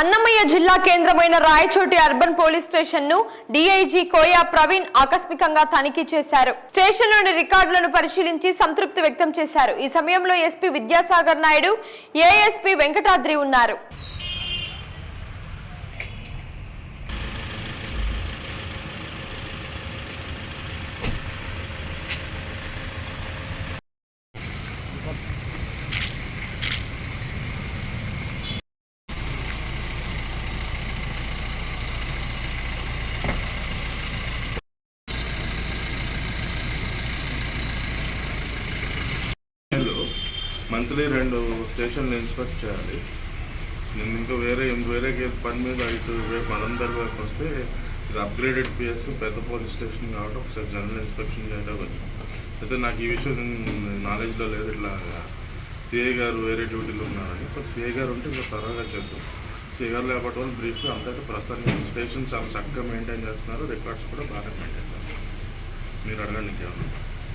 అన్నమయ్య జిల్లా కేంద్రమైన Rayachoti urban police స్టేషన్ను డీఐజీ కోయా ప్రవీణ్ ఆకస్మికంగా తనిఖీ చేశారు. స్టేషన్లోని రికార్డులను పరిశీలించి సంతృప్తి వ్యక్తం చేశారు. ఈ సమయంలో ఎస్పీ విద్యాసాగర్ నాయుడు ఏఎస్పీ వెంకటాద్రి ఉన్నారు. మంత్లీ రెండు స్టేషన్లు ఇన్స్పెక్ట్ చేయాలి. నేను ఇంకా వేరే వేరే పని మీద ఇటు రేపు మనందరి వైపు వస్తే ఇది అప్గ్రేడెడ్ పిఎస్ పెద్ద పోలీస్ స్టేషన్ కాబట్టి ఒకసారి జనరల్ ఇన్స్పెక్షన్ చేయడానికి వచ్చాం. అయితే నాకు ఈ విషయం నాలెడ్జ్లో లేదు. ఇట్లా సిఏ గారు వేరే డ్యూటీలో ఉన్నారని. బట్ సిఏ గారు ఉంటే ఇంకా త్వరగా చేద్దాం సిఏ గారు లేకపోతే వాళ్ళు బ్రీఫ్గా అంతైతే ప్రస్తుతానికి స్టేషన్ చాలా చక్కగా మెయింటైన్ చేస్తున్నారు. రికార్డ్స్ కూడా బాగా మెయింటైన్ చేస్తున్నారు. మీరు అడగండి ఇంకేమన్నా.